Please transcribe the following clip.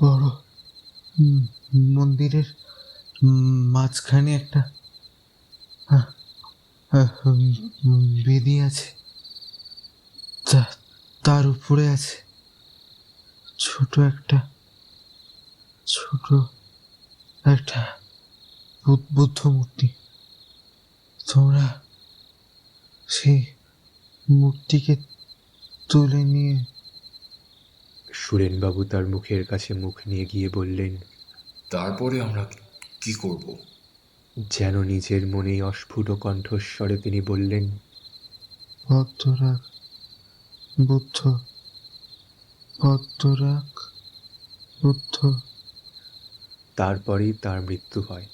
বড় মন্দিরের মাঝখানে একটা বেদি আছে। তার উপরে আছে। ছোট একটা ছোট একটা বুদ্ধ মূর্তি। তোমরা সেই মূর্তিকে তুলে নিয়ে সুরেনবাবু তার মুখের কাছে মুখ নিয়ে গিয়ে বললেন তারপরে আমরা কি করব? যেন নিজের মনেই অস্ফুট কণ্ঠস্বরে তিনি বললেন পদ্মরাগ বুদ্ধ পদ্মরাগ বুদ্ধ। তারপরেই তার মৃত্যু হয়।